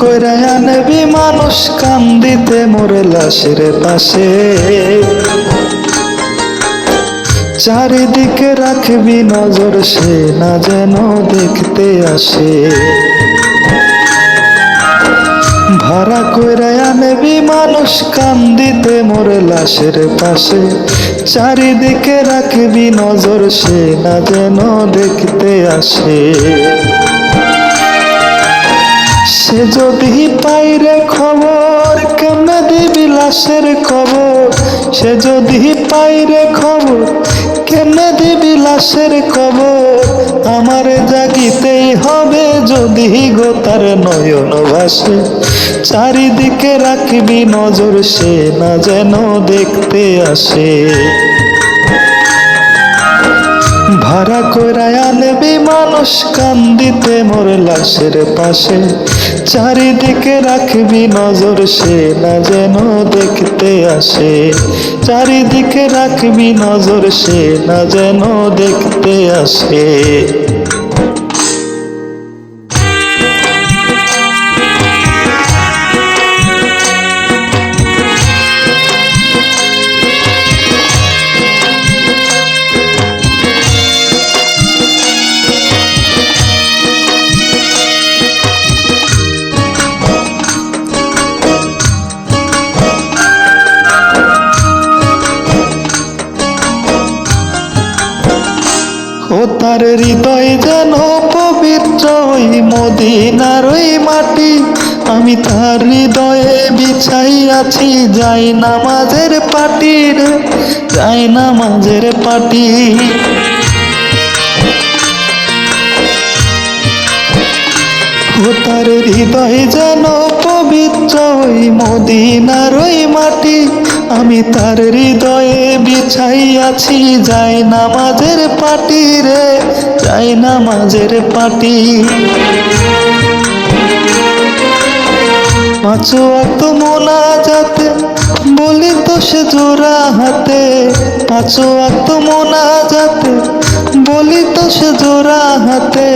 কইরা আনবি মানুষ কান্দিতে মোরে লাশের পাশে। চারিদিকে রাখবি নজর, সে না যেন দেখতে আসে। ভাড়া কইরা আনবি মানুষ কান্দিতে মোরে লাশের পাশে। চারিদিকে রাখবি নজর, সে না যেন দেখতে আসে। সে যদি পাইরে খবর, কেমনে দিবি লাশের খবর? সে যদি পাইরে খবর, কেমনে দিবি লাশের খবর? আমারে জাগিতেই হবে যদি গো তার নয়ন ভাসে চারিদিকে রাখবি নজর সে না যেন দেখতে আসে। ভাড়া কইরায় আনবি মানুষ কান্দিতে মোর লাশের পাশে। চারিদিকে রাখবি নজর, সে না যেন দেখতে আসে। চারিদিকে রাখবি নজর, সে না যেন দেখতে আসে। ও তার হৃদয় যেন পবিত্র ওই মদিনার ওই মাটি। আমি তার হৃদয়ে বিছাই আছি যাই নামাজের পাটি রে যাই নামাজের পাটি ও তার হৃদয় যেন পবিত্র ওই মদিনার ওই মাটি। আমি তার হৃদয়ে বিছাই আছি যাই নামাজের পাটি রে, যাই নামাজের পাটি। পাঁচো অক্ত মোনা যাতে বলি সে জোড়া হাতে। পাঁচো অক্ত মোনা যাতে বলি সে জোড়া হাতে।